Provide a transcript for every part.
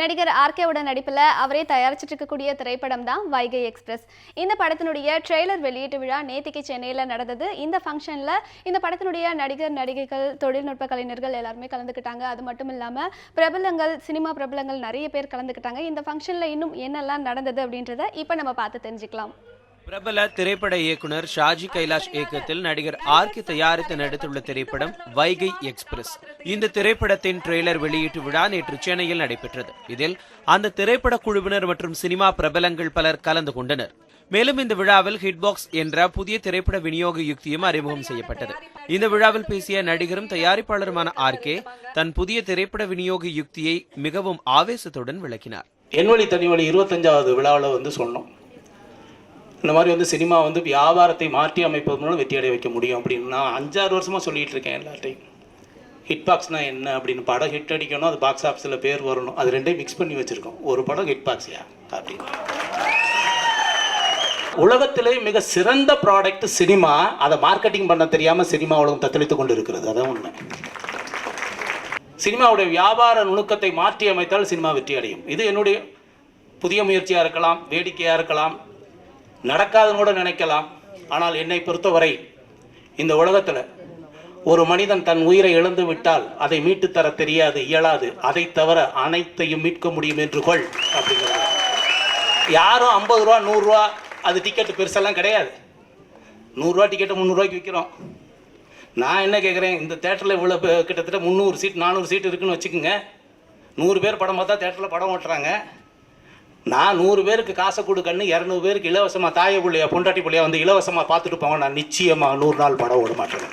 நடிகர் ஆர்கேவோட நடிப்பில் அவரே தயாரிச்சிட்டு இருக்கக்கூடிய திரைப்படம் தான் வைகை எக்ஸ்பிரஸ். இந்த படத்தினுடைய ட்ரெய்லர் வெளியீட்டு விழா நேத்திக்கு சென்னையில் நடந்தது. இந்த ஃபங்க்ஷனில் இந்த படத்தினுடைய நடிகர் நடிகைகள் தொழில்நுட்ப கலைஞர்கள் எல்லாருமே கலந்துக்கிட்டாங்க. அது மட்டும் இல்லாமல் பிரபலங்கள் சினிமா பிரபலங்கள் நிறைய பேர் கலந்துக்கிட்டாங்க. இந்த ஃபங்க்ஷனில் இன்னும் என்னெல்லாம் நடந்தது அப்படின்றத இப்போ நம்ம பார்த்து தெரிஞ்சுக்கலாம். பிரபல திரைப்பட இயக்குனர் ஷாஜி கைலாஷ் இயக்கத்தில் நடிகர் ஆர் கே தயாரித்து நடித்துள்ள திரைப்படம் வைகை எக்ஸ்பிரஸ். இந்த திரைப்படத்தின் ட்ரெய்லர் வெளியீட்டு விழா நேற்று சென்னையில் நடைபெற்றது. இதில் அந்த திரைப்பட குழுவினர் மற்றும் சினிமா பிரபலங்கள் பலர் கலந்து கொண்டனர். மேலும் இந்த விழாவில் ஹிட்பாக்ஸ் என்ற புதிய திரைப்பட விநியோக யுக்தியும் அறிமுகம் செய்யப்பட்டது. இந்த விழாவில் பேசிய நடிகரும் தயாரிப்பாளருமான ஆர் கே தன் புதிய திரைப்பட விநியோக யுக்தியை மிகவும் ஆவேசத்துடன் விளக்கினார். என்வழி தனிவழி இருபத்தஞ்சாவது விழாவில் வந்து சொன்னோம். இந்த மாதிரி வந்து சினிமா வந்து வியாபாரத்தை மாற்றி அமைப்பது மூலம் வெற்றி அடைய வைக்க முடியும் அப்படின்னு நான் அஞ்சாறு வருஷமாக சொல்லிட்டு இருக்கேன் எல்லார்ட்டையும். ஹிட் பாக்ஸ்னால் என்ன அப்படின்னு படம் ஹிட் அடிக்கணும் அது பாக்ஸ் ஆஃபீஸில் பேர் வரணும். அது ரெண்டையும் மிக்ஸ் பண்ணி வச்சுருக்கோம். ஒரு படம் ஹிட் பாக்ஸியா அப்படின்னு. உலகத்திலே மிக சிறந்த ப்ராடக்ட் சினிமா அதை மார்க்கெட்டிங் பண்ண தெரியாமல் சினிமா உலகம் தத்தளித்து கொண்டு இருக்கிறது அதான் உண்மை. சினிமாவுடைய வியாபார நுணுக்கத்தை மாற்றி அமைத்தால் சினிமா வெற்றி அடையும். இது என்னுடைய புதிய முயற்சியாக இருக்கலாம் வேடிக்கையாக இருக்கலாம் நடக்காதுன்னு கூட நினைக்கலாம். ஆனால் என்னை பொறுத்தவரை இந்த உலகத்தில் ஒரு மனிதன் தன் உயிரை இழந்து விட்டால் அதை மீட்டு தர தெரியாது இயலாது. அதை தவிர அனைத்தையும் மீட்க முடியும் என்று கொள் அப்படிங்கிறது யாரும் ஐம்பது ரூபா நூறுரூவா அது டிக்கெட்டு பெருசெல்லாம் கிடையாது. நூறுரூவா டிக்கெட்டு முந்நூறுரூவாய்க்கு விற்கிறோம் நான் என்ன கேட்குறேன் இந்த தேட்டரில் இவ்வளோ கிட்டத்தட்ட முந்நூறு சீட் நானூறு சீட் இருக்குன்னு வச்சுக்கோங்க. நூறு பேர் படம் பார்த்தா தேட்டரில் படம் ஓட்டுறாங்க. நான் நூறு பேருக்கு காசை கொடுக்கன்னு இரநூறு பேருக்கு இலவசமாக தாய பிள்ளையா பொண்டாட்டி பிள்ளையா வந்து இலவசமாக பார்த்துட்டு போங்க நான் நிச்சயமாக நூறு நாள் படம் ஓட மாட்டேன்.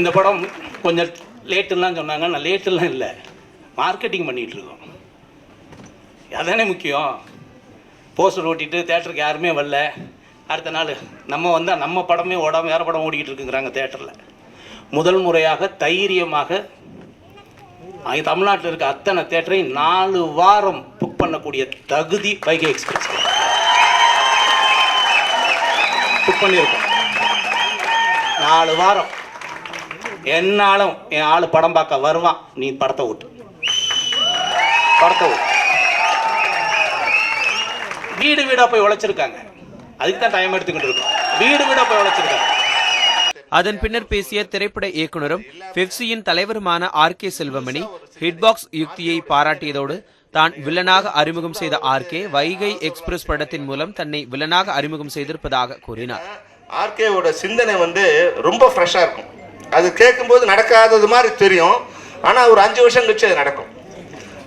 இந்த படம் கொஞ்சம் லேட்டுலாம் சொன்னாங்க. நான் லேட்டுலாம் இல்லை. மார்க்கெட்டிங் பண்ணிகிட்டு இருக்கோம். அதானே முக்கியம். போஸ்டர் ஓட்டிட்டு தேட்டருக்கு யாருமே வரல. அடுத்த நாள் நம்ம வந்தால் நம்ம படமே ஓடாமல் வேறு படம் ஓடிக்கிட்டு இருக்குங்கிறாங்க தேட்டரில் முதல் முறையாக தைரியமாக தமிழ்நாட்டில் இருக்க அத்தனை தேட்டரையும் நாலு வாரம் பண்ணக்கூடிய தகுதி வைகை எக்ஸ்பிரஸ். புக் பண்ணியிருக்கோம். நாலு வாரம். என்னாலும் என் ஆள் படம் பார்க்க வருவான். நீ படத்தை விட்டு படத்தை விட்டு வீடு வீடாக போய் உழைச்சிருக்காங்க. அதுக்கு தான் டைம் எடுத்துக்கிட்டு இருக்கோம். வீடு வீடாக போய் உழைச்சிருக்காங்க. அதன் பின்னர் பேசிய திரைப்பட இயக்குனரும் பெப்சியின் தலைவருமான ஆர் கே செல்வமணி ஹிட்பாக்ஸ் யுக்தியை பாராட்டியதோடு தான் வில்லனாக அறிமுகம் செய்த ஆர்கே வைகை எக்ஸ்பிரஸ் படத்தின் மூலம் தன்னை வில்லனாக அறிமுகம் செய்திருப்பதாக கூறினார். ஆர்கேவோட சிந்தனை வந்து ரொம்ப ஃப்ரெஷ்ஷாக இருக்கும். அது கேட்கும்போது நடக்காதது மாதிரி தெரியும். ஆனால் ஒரு அஞ்சு வருஷம் கழிச்சு அது நடக்கும்.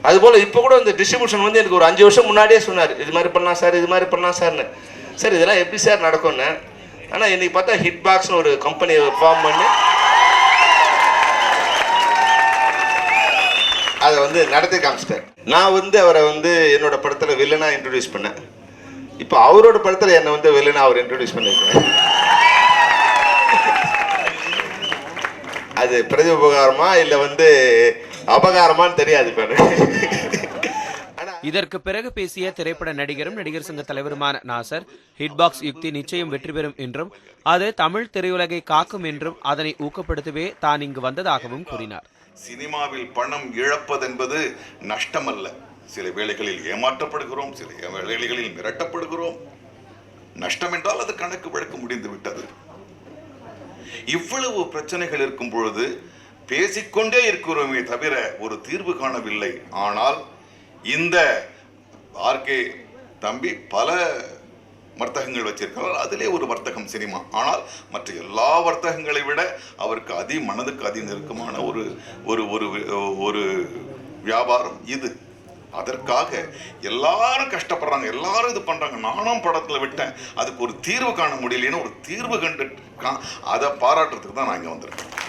அதுபோல் இப்போ கூட இந்த டிஸ்ட்ரிபியூஷன் வந்து எனக்கு ஒரு அஞ்சு வருஷம் முன்னாடியே சொன்னார். இது மாதிரி பண்ணலாம் சார் இது மாதிரி பண்ணலாம் சார்னு. சார் இதெல்லாம் எப்படி சார் நடக்கும்னு? ஆனால் இன்னைக்கு பார்த்தா ஹிட் பாக்ஸ்னு ஒரு கம்பெனியை ஃபார்ம் பண்ணி அதை வந்து நடத்தி காமிச்சிட்டார். நான் வந்து அவரை வந்து என்னோட படத்தில் வில்லனாக இன்ட்ரடியூஸ் பண்ணேன். இப்போ அவரோட படத்தில் என்னை வந்து வில்லனாக அவர் இன்ட்ரடியூஸ் பண்ணியிருக்காரு. அது பிரதி உபகாரமா இல்லை வந்து அபகாரமான்னு தெரியாது இப்போ இதற்கு பிறகு பேசிய திரைப்பட நடிகரும் நடிகர் சங்க தலைவருமான நாசர் ஹிட்பாக்ஸ் யுக்தி நிச்சயம் வெற்றி பெறும் என்றும் அது தமிழ் திரையுலகை காக்கும் என்றும் அதனை ஊக்கப்படுத்தவே தான் இங்கு வந்ததாகவும் கூறினார். சினிமாவில் பணம் இழப்பதென்பது நஷ்டமல்ல. சில வேளைகளில் ஏமாற்றப்படுகிறோம் சில வேளைகளில் மிரட்டப்படுகிறோம். நஷ்டம் என்றால் அது கணக்கு வழக்கு முடிந்து விட்டது. இவ்வளவு பிரச்சனைகள் இருக்கும் பொழுது பேசிக்கொண்டே இருக்கிறோமே தவிர ஒரு தீர்வு காணவில்லை. ஆனால் இந்த ஆர்கே தம்பி பல வர்த்தகங்கள் வச்சிருக்கிறார். அதிலே ஒரு வர்த்தகம் சினிமா. ஆனால் மற்ற எல்லா வர்த்தகங்களை விட அவருக்கு அதி மனதுக்கு அதி நெருக்கமான ஒரு ஒரு ஒரு ஒரு வியாபாரம் இது. அதற்காக எல்லாரும் கஷ்டப்படுறாங்க. எல்லாரும் இது பண்ணுறாங்க நானும் படத்தில் விட்டேன். அதுக்கு ஒரு தீர்வு காண முடியலன்னு ஒரு தீர்வு கண்டு கா- அதை பாராட்டுறதுக்கு தான் நான் இங்கே வந்திருக்கேன்.